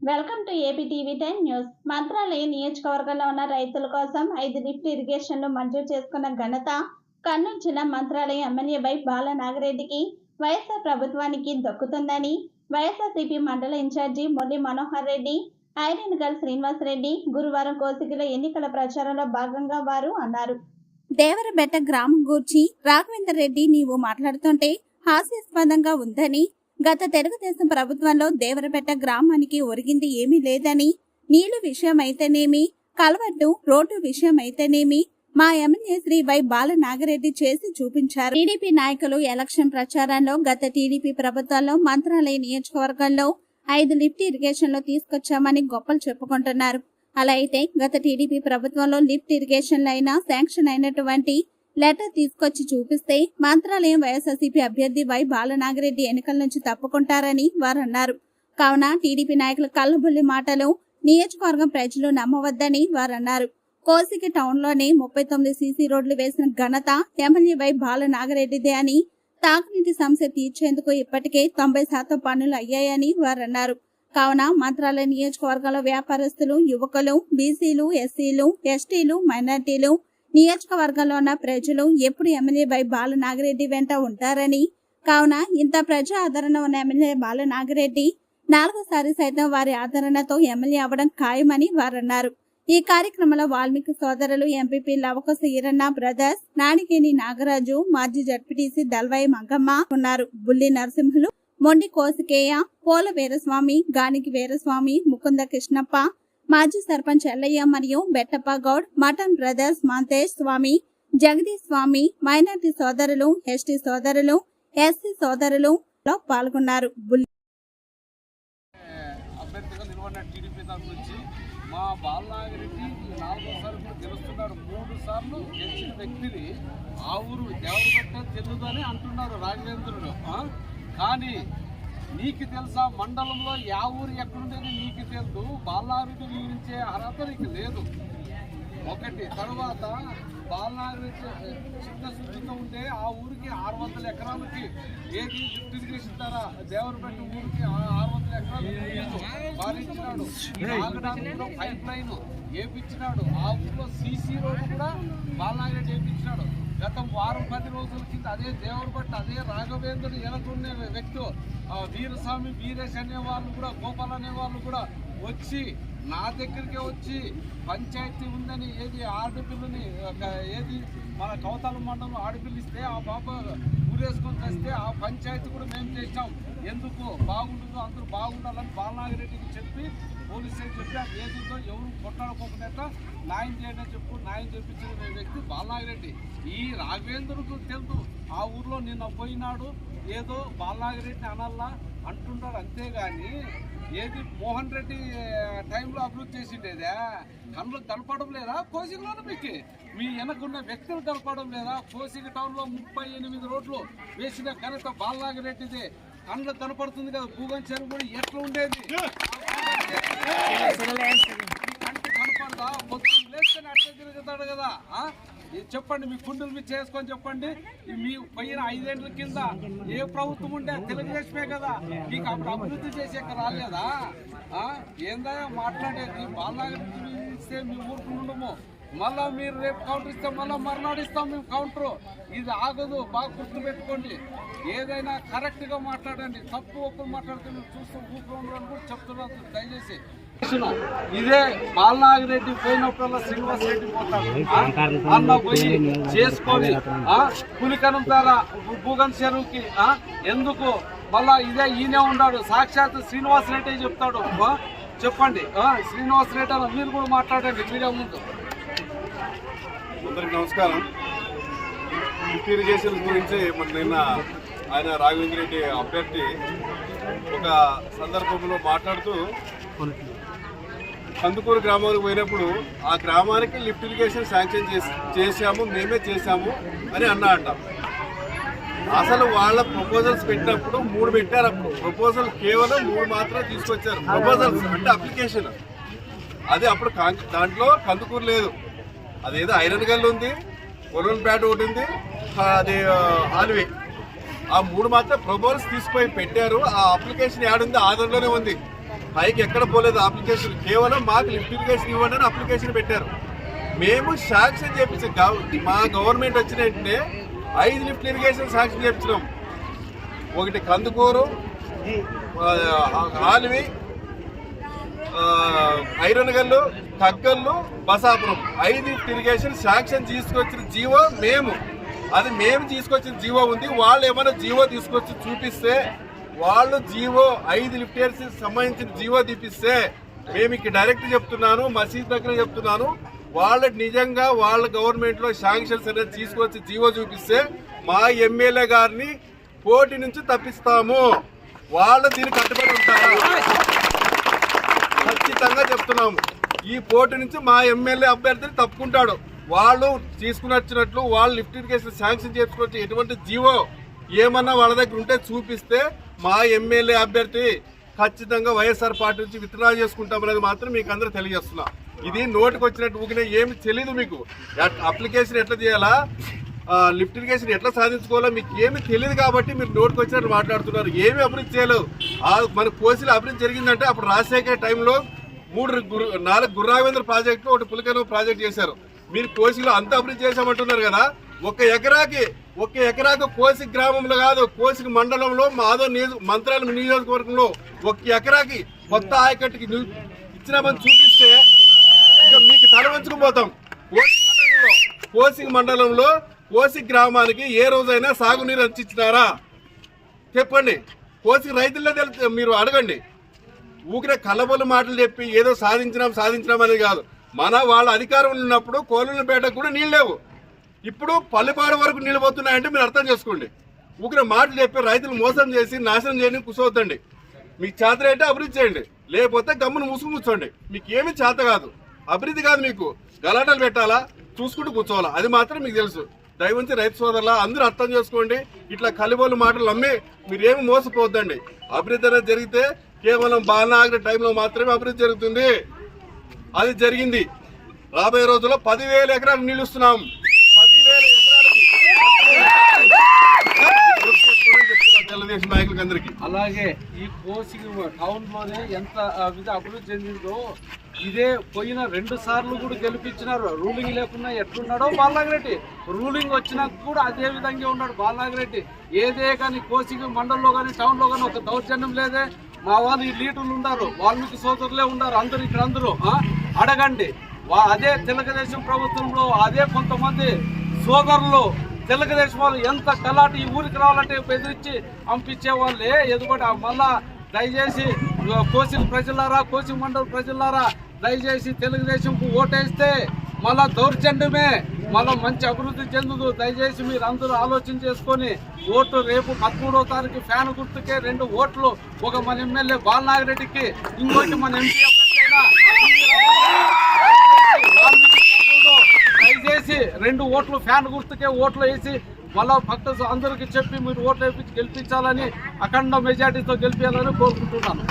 Welcome to AP TV ten news Mantralaya నియోజకవర్గంలో ఉన్న రైతుల కోసం ఐదు లిఫ్ట్ ఇరిగేషన్లు మంజూరు చేసుకున్న ఘనత కర్నూలు జిల్లా మంత్రాలయ ఎమ్మెల్యే వై బాల నాగిరెడ్డికి వైఎస్ఆర్ ప్రభుత్వానికి దక్కుతుందని వైఎస్ఆర్సీపీ మండల ఇన్ఛార్జి మురళి మనోహర్ రెడ్డి ఐరన్ గల్ శ్రీనివాస్ రెడ్డి గురువారం కోసిగిలో ఎన్నికల ప్రచారంలో భాగంగా వారు అన్నారు. దేవరబెట్ట గ్రామం గూర్చి రాఘవేందర్ రెడ్డి నీవు మాట్లాడుతుంటే హాస్యాస్పదంగా ఉందని గత తెలుగుదేశం ప్రభుత్వంలో దేవరపేట గ్రామానికి ఒరిగింది ఏమీ లేదని నీళ్ళు విషయం అయితేనేమి కలవట్టు రోడ్డు విషయం అయితేనేమి మా ఎమ్మెల్యే శ్రీ వై బాల నాగరెడ్డి చేసి చూపించారు. టీడీపీ నాయకులు ఎలక్షన్ ప్రచారంలో గత టీడీపీ ప్రభుత్వంలో మంత్రాలయ నియోజకవర్గంలో ఐదు లిఫ్ట్ ఇరిగేషన్లు తీసుకొచ్చామని గొప్పలు చెప్పుకుంటున్నారు. అలా అయితే గత టీడీపీ ప్రభుత్వంలో లిఫ్ట్ ఇరిగేషన్లు అయినా శాంక్షన్ అయినటువంటి లెటర్ తీసుకొచ్చి చూపిస్తే మంత్రాలయం వైఎస్ఆర్సీపీ అభ్యర్థి వై బాలనాగిరెడ్డి ఎన్నికల నుంచి తప్పుకుంటారని వారు అన్నారు కావున టీడీపీ నాయకుల కళ్ళబుల్లి మాటలు నియోజకవర్గం ప్రజలు నమ్మవద్దని వారు అన్నారు కోసికి టౌన్లోనే ముప్పై తొమ్మిది సీసీ రోడ్లు వేసిన ఘనత ఎమ్మెల్యే వై బాలనాగిరెడ్డిదే అని తాగునీటి సమస్య తీర్చేందుకు ఇప్పటికే తొంభై శాతం పనులు అయ్యాయని వారు అన్నారు కావున మంత్రాలయ నియోజకవర్గంలో వ్యాపారస్తులు యువకులు బీసీలు ఎస్సీలు ఎస్టీలు మైనార్టీలు నియోజకవర్గంలో ఉన్న ప్రజలు ఎప్పుడు ఎమ్మెల్యే వై బాల నాగిరెడ్డి వెంట ఉంటారని? కావున ఇంత ప్రజా ఆదరణ ఉన్న ఎమ్మెల్యే బాల నాగిరెడ్డి నాలుగోసారి సైతం వారి ఆదరణతో ఎమ్మెల్యే అవ్వడం ఖాయమని వారన్నారు. ఈ కార్యక్రమంలో వాల్మీకి సోదరులు ఎంపీపీ లవకొస ఈరన్న బ్రదర్స్ నాణికేని నాగరాజు మాజీ జడ్పీటీసీ దల్వాయి మంగమ్మ ఉన్నారు. బుల్లి నరసింహులు మొండి కోసికేయ పోల వీరస్వామి గానికి వీరస్వామి ముకుంద కృష్ణప్ప మాజీ సర్పంచ్ ఎల్లయ్య మరియు బెట్టప్ప గౌడ్ మటన్ బ్రదర్స్ మంతేష్ స్వామి జగదీష్ స్వామి మైనార్టీ సోదరులు ఎస్టీ సోదరులు ఎస్సీ సోదరులు పాల్గొన్నారు. బుల్లి అభ్యర్థిగా నిలబడిన టీడీపీ తరఫు మా బాలనాగిరెడ్డి నాలుగోసారి కూడా గెలుస్తున్నాడు. మూడు సార్లు గెలిచిన వ్యక్తిని ఆ ఊరు దేవరగట్ట తెలుదని అంటున్నారు రాఘవేంద్రుడు కానీ నీకు తెలుసా మండలంలో యా ఊరు ఎక్కడుండేది నీకు తెలుసు బాలనాగిరెడ్డి వివరించే అర్హత నీకు లేదు. ఒకటి తర్వాత బాలనాగిరెడ్డి చిన్న శుద్ధితో ఉంటే ఆ ఊరికి ఆరు వందల ఎకరాలకి ఏది లిఫ్ట్ ఇరిగేషన్ ద్వారా దేవరపేట ఊరికి ఆ- ఆరు వందల ఎకరాలు కూడా పైప్ లైన్ వేపించినాడు ఆ ఊర్లో సీసీ రోడ్ కూడా బాలనాగిరెడ్డి వేపించినాడు గత వారం పది రోజుల కింద అదే దేవరపట్ట అదే రాఘవేంద్రుడు వెనకున్న వ్యక్తి ఆ వీరస్వామి వీరేష్ అనే వాళ్ళు కూడా గోపాల్ అనే వాళ్ళు కూడా వచ్చి నా దగ్గరికే వచ్చి పంచాయతీ ఉందని ఏది ఆడపిల్లని ఏది మన కవతాల మండలం ఆడపిల్లిస్తే ఆ బాబా ఊరేసుకొని తెస్తే ఆ పంచాయతీ కూడా మేము చేసాం ఎందుకు? బాగుంటుందో అందరూ బాగుండాలని బాలనాగిరెడ్డికి చెప్పి పోలీస్ స్టేషన్ చెప్పి ఆ ఏదిందో ఎవరు కొట్టాడుకోకుండా న్యాయం చేయండి అని చెప్పు న్యాయం చేపించిన వ్యక్తి బాలనాగిరెడ్డి. ఈ రాఘవేంద్రుడికి తెలుసు. ఆ ఊర్లో నిన్న పోయినాడు. ఏదో బాలనాగిరెడ్డిని అనల్లా అంటున్నాడు అంతేగాని ఏది మోహన్ రెడ్డి టైంలో అభివృద్ధి చేసిండేదా? కళ్ళు కనపడం లేదా? కోసిగలోనే మీకు మీ వెనకున్న వ్యక్తులు కనపడం లేదా? కోసిగ టౌన్లో ముప్పై ఎనిమిది రోడ్లు వేసిన ఘనత బాలనాగిరెడ్డిది. కళ్ళు కనపడుతుంది కదా భూగన్ చెరువు కూడా ఎట్లా ఉండేది? కంటి కనపడదా పొద్దున్న లేస్తేనే అట్లా తిరుగుతాడు కదా? చెప్పండి మీ గుండెలు మీరు చేసుకొని చెప్పండి. మీ పోయిన ఐదేళ్ళ కింద ఏ ప్రభుత్వం ఉండే తెలుగుదేశమే కదా? మీకు అప్పుడు అభివృద్ధి చేసే రాలేదా? ఏందా మాట్లాడేది? బాలనాగరికి ఇస్తే మీ ఊరికి ఉండము. మళ్ళా మీరు రేపు కౌంటర్ ఇస్తే మళ్ళీ మర్నాడు ఇస్తాం మేము కౌంటర్ ఇది ఆగదు బాగా గుర్తు పెట్టుకోండి. ఏదైనా కరెక్ట్గా మాట్లాడండి. తప్పు ఒక్కరు మాట్లాడితే మీరు చూస్తూ ఊపిరి అని కూడా చెప్తున్నారు. దయచేసి ఇదే బాలనాగిరెడ్డి పోయినప్పుడల్లా శ్రీనివాస్ రెడ్డి పోతాడు? అన్న పోయి చేసుకొని ఆ? పులికనం ద్వారా భూగన్ చెరువుకి ఆ? ఎందుకు మళ్ళా ఇదే ఈయనే ఉన్నాడు సాక్షాత్ శ్రీనివాస్ రెడ్డి చెప్తాడు? చెప్పండి ఆ? శ్రీనివాస్ రెడ్డి అన్న మీరు కూడా మాట్లాడండి మీడియా ముందు అందరికి నమస్కారం ఇరిగేషన్ గురించి మన నిన్న ఆయన రాఘవేంద్ర రెడ్డి అభ్యర్థి ఒక సందర్భంలో మాట్లాడుతూ కందుకూరు గ్రామానికి పోయినప్పుడు ఆ గ్రామానికి లిఫ్ట్ ఇరిగేషన్ శాంక్షన్ చేసి చేశాము మేమే చేశాము అని అన్నా అంట. అసలు వాళ్ళ ప్రపోజల్స్ పెట్టినప్పుడు మూడు పెట్టారు అప్పుడు. ప్రపోజల్ కేవలం మూడు మాత్రమే తీసుకొచ్చారు. ప్రపోజల్స్ అంటే అప్లికేషన్. అది అప్పుడు దాంట్లో కందుకూరు లేదు. అదేదో ఐరన్ గల్ ఉంది కొలన్పేట ఒకటి ఉంది అది ఆ, ఆల్వే ఆ మూడు మాత్రం ప్రపోజల్స్ తీసుకుపోయి పెట్టారు. ఆ అప్లికేషన్ యాడ్ ఉంది ఆధార్లోనే ఉంది. పైకి ఎక్కడ పోలేదు అప్లికేషన్. కేవలం మాకు లిఫ్ట్ ఇరిగేషన్ ఇవ్వండి అని అప్లికేషన్ పెట్టారు. మేము శాంక్షన్ చేపించాం. మా గవర్నమెంట్ వచ్చిన వెంటనే ఐదు లిఫ్ట్ ఇరిగేషన్ శాంక్షన్ చేపించినాం. ఒకటి కందుకూరు ఆలివి ఐరన్ గల్లు తగ్గల్లు బసాపురం. ఐదు లిఫ్ట్ ఇరిగేషన్ శాంక్షన్ తీసుకొచ్చిన జీవో మేము. అది మేము తీసుకొచ్చిన జీవో ఉంది. వాళ్ళు ఏమైనా జీవో తీసుకొచ్చి చూపిస్తే వాళ్ళు జీవో ఐదు లిఫ్ట్ సంబంధించిన జీవో తీపిస్తే మేము ఇక్కడ డైరెక్ట్ చెప్తున్నాను మసీద్ దగ్గర చెప్తున్నాను. వాళ్ళకి నిజంగా వాళ్ళ గవర్నమెంట్లో శాంక్షన్స్ అనేది తీసుకొచ్చి జీవో చూపిస్తే మా ఎమ్మెల్యే గారిని పోటీ నుంచి తప్పిస్తాము. వాళ్ళు దీన్ని కట్టుబడి ఉంటారు? ఖచ్చితంగా చెప్తున్నాము. ఈ పోటీ నుంచి మా ఎమ్మెల్యే అభ్యర్థిని తప్పుకుంటాడు. వాళ్ళు తీసుకుని వచ్చినట్లు వాళ్ళు లిఫ్ట్ ఇరిగేషన్ శాంక్షన్ చేసుకొచ్చి ఎటువంటి జీవో ఏమన్నా వాళ్ళ దగ్గర ఉంటే చూపిస్తే మా ఎమ్మెల్యే అభ్యర్థి ఖచ్చితంగా వైఎస్ఆర్ పార్టీ నుంచి విత్డ్రా చేసుకుంటాం అనేది మాత్రం మీకు అందరూ తెలియజేస్తున్నా. ఇది నోటికి వచ్చినట్టు ఊగిన ఏమి తెలియదు మీకు. అప్లికేషన్ ఎట్లా చేయాలా? ఆ, లిఫ్ట్ ఇరిగేషన్ ఎట్లా సాధించుకోవాలో? మీకు ఏమి తెలియదు కాబట్టి మీరు నోటికి వచ్చినట్టు మాట్లాడుతున్నారు. ఏమి అభివృద్ధి చేయలేదు. మన కోసిలో అభివృద్ధి జరిగిందంటే అప్పుడు రాజశేఖర్ టైంలో మూడు గురు నాలుగు గుర్రావేంద్ర ప్రాజెక్టు ఒకటి పులికను ప్రాజెక్ట్ చేశారు. మీరు కోసిలో అంత అభివృద్ధి చేశామంటున్నారు కదా. ఒక ఎకరాకి ఒక ఎకరాకు కోసి గ్రామంలో కాదు కోసిక మండలంలో మాధవ నియోజక మంత్రాల నియోజకవర్గంలో ఒక ఎకరాకి కొత్త ఆయకట్టుకి ఇచ్చినామని చూపిస్తే మీకు తరవంచుకుపోతాం కోసి మండలంలో కోసి మండలంలో కోసి గ్రామానికి ఏ రోజైనా సాగునీరు అందించినారా? చెప్పండి. కోసి రైతుల్లో తెలుసు మీరు అడగండి. ఊకిన కలబొలు మాటలు చెప్పి ఏదో సాధించినాం సాధించినాం అనేది కాదు. మన వాళ్ళ అధికారం ఉన్నప్పుడు కోలులపేటకు కూడా నీళ్ళు లేవు. ఇప్పుడు పల్లెపాడు వరకు నీళ్ళు పోతున్నాయంటే మీరు అర్థం చేసుకోండి. ఊకిన మాటలు చెప్పి రైతులు మోసం చేసి నాశనం చేయని కూర్చోవద్దండి మీకు చేత అయితే అభివృద్ధి చేయండి. లేకపోతే గమ్మును ముసుగు కూర్చోండి. మీకు ఏమి చేత కాదు. అభివృద్ధి కాదు మీకు. గలాటలు పెట్టాలా? చూసుకుంటూ కూర్చోవాలా? అది మాత్రం మీకు తెలుసు. దయవంచి రైతు సోదరులా అందరూ అర్థం చేసుకోండి. ఇట్లా కలిబోలు మాటలు నమ్మి మీరేమి మోసపోవద్దండి. అభివృద్ధి అనేది జరిగితే కేవలం బాలనాగరి టైంలో మాత్రమే అభివృద్ధి జరుగుతుంది. అది జరిగింది. రాబోయే రోజుల్లో పదివేల ఎకరాలు నీళ్ళు ఇస్తున్నాం పదివేల ఎకరాలకి చెప్తున్నా తెలుగుదేశం నాయకులకి అందరికీ. అలాగే ఈ కోసిగి టౌన్లోనే ఎంత ఇది అభివృద్ధి చెందిందో ఇదే పోయిన రెండు సార్లు కూడా గెలిపించినారు. రూలింగ్ లేకుండా ఎట్లున్నాడో బాలనాగిరెడ్డి. రూలింగ్ వచ్చినాక కూడా అదే విధంగా ఉన్నాడు బాలనాగిరెడ్డి. ఏదే కానీ కోసిగి మండలంలో కానీ టౌన్లో కానీ ఒక దౌర్జన్యం లేదే. మా వాళ్ళు ఈ లీటర్లు ఉన్నారు వాల్మీకి సోదరులే ఉన్నారు అందరు ఇక్కడ అందరూ అడగండి. అదే తెలుగుదేశం ప్రభుత్వంలో అదే కొంతమంది సోదరులు తెలుగుదేశం వాళ్ళు ఎంత కలాటి ఈ ఊరికి రావాలంటే బెదిరించి పంపించే వాళ్ళే. ఎదుగుబడి మళ్ళా దయచేసి కోసిన ప్రజలారా కోసి మండల ప్రజలారా దయచేసి తెలుగుదేశంకు ఓటేస్తే మళ్ళా దౌర్జన్యమే. మళ్ళీ మంచి అభివృద్ధి చెందుదు దయచేసి మీరు అందరూ ఆలోచన చేసుకొని ఓటు రేపు పదమూడో తారీఖు ఫ్యాన్ గుర్తుకే రెండు ఓట్లు ఒక మన ఎమ్మెల్యే బాలనాగిరెడ్డికి ఇంకోటి మన ఎంపీ అభ్యర్థి వాల్మీకి సోదరుడు దయచేసి రెండు ఓట్లు ఫ్యాన్ గుర్తుకే ఓట్లు వేసి మళ్ళా భక్త అందరికి చెప్పి మీరు ఓట్లు వేపించి గెలిపించాలని అఖండ మెజార్టీతో గెలిపించాలని కోరుకుంటున్నాను.